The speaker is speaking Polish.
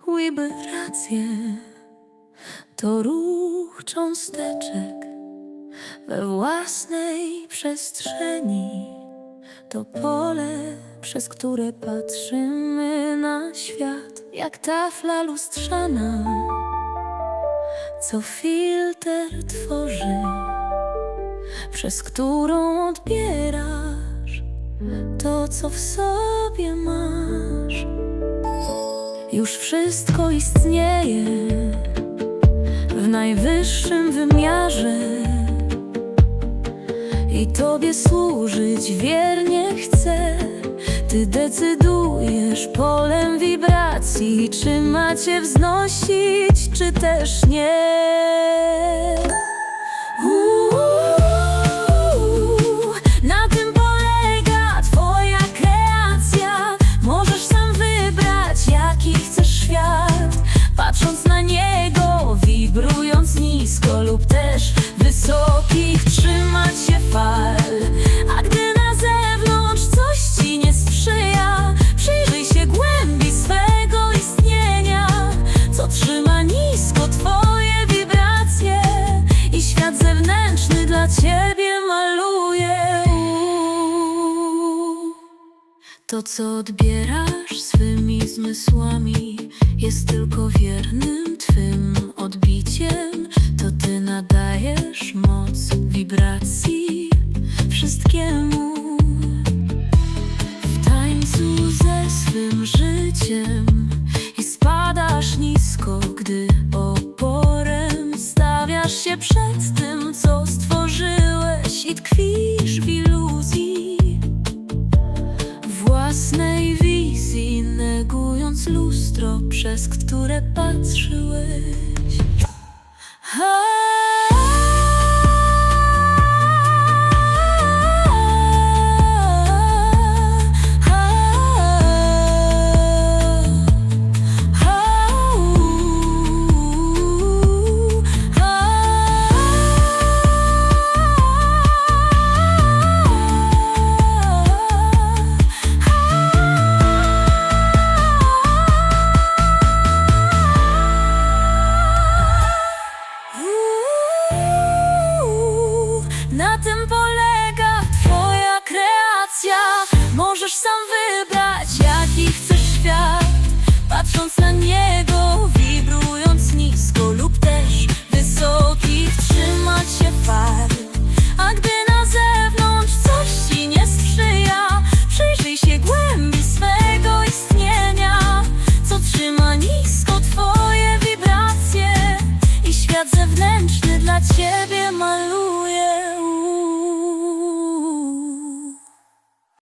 Wibracje to ruch cząsteczek we własnej przestrzeni. To pole, przez które patrzymy na świat, jak tafla lustrzana, co filtr tworzy, przez którą odbierasz to, co w sobie masz. Już wszystko istnieje w najwyższym wymiarze i Tobie służyć wiernie chcę. Ty decydujesz polem wibracji, czy macie wznosić, czy też nie. To, co odbierasz swymi zmysłami, jest tylko wiernym Twym odbiciem. To Ty nadajesz moc wibracji wszystkiemu. W tańcu ze swym życiem i spadasz nisko, gdy oporem stawiasz się przed tym, co stworzyłeś i tkwisz w przez które patrzyłeś. Tym polega Twoja kreacja. Możesz sam wybrać, jaki chcesz świat. Patrząc na niego, wibrując nisko lub też wysokich, trzymać się fal. A gdy na zewnątrz coś ci nie sprzyja, przyjrzyj się głębi swego istnienia, co trzyma nisko Twoje wibracje i świat zewnętrzny